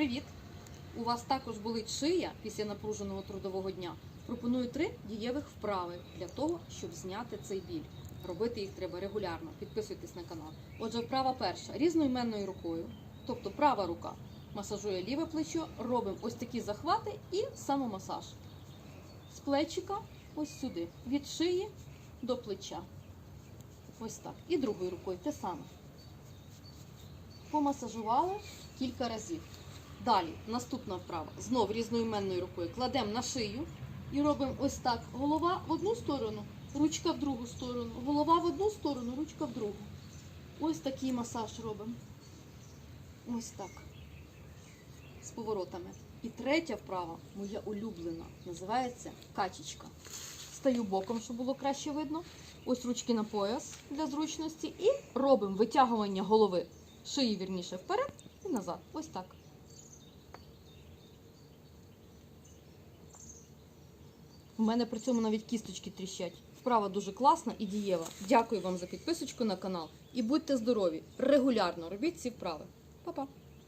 Привіт! У вас також болить шия після напруженого трудового дня. Пропоную три дієвих вправи для того, щоб зняти цей біль. Робити їх треба регулярно. Підписуйтесь на канал. Отже, вправа перша різноіменною рукою, тобто права рука масажує ліве плечо, робимо ось такі захвати і самомасаж. З плечика ось сюди, від шиї до плеча. Ось так. І другою рукою те саме. Помасажували кілька разів. Далі, наступна вправа. Знов різноіменною рукою кладемо на шию і робимо ось так. Голова в одну сторону, ручка в другу сторону. Голова в одну сторону, ручка в другу. Ось такий масаж робимо. Ось так. З поворотами. І третя вправа, моя улюблена, називається качечка. Стаю боком, щоб було краще видно. Ось ручки на пояс для зручності. І робимо витягування голови, шиї вірніше вперед і назад. Ось так. У мене при цьому навіть кісточки тріщать. Вправа дуже класна і дієва. Дякую вам за підписочку на канал. І будьте здорові! Регулярно робіть ці вправи. Па-па!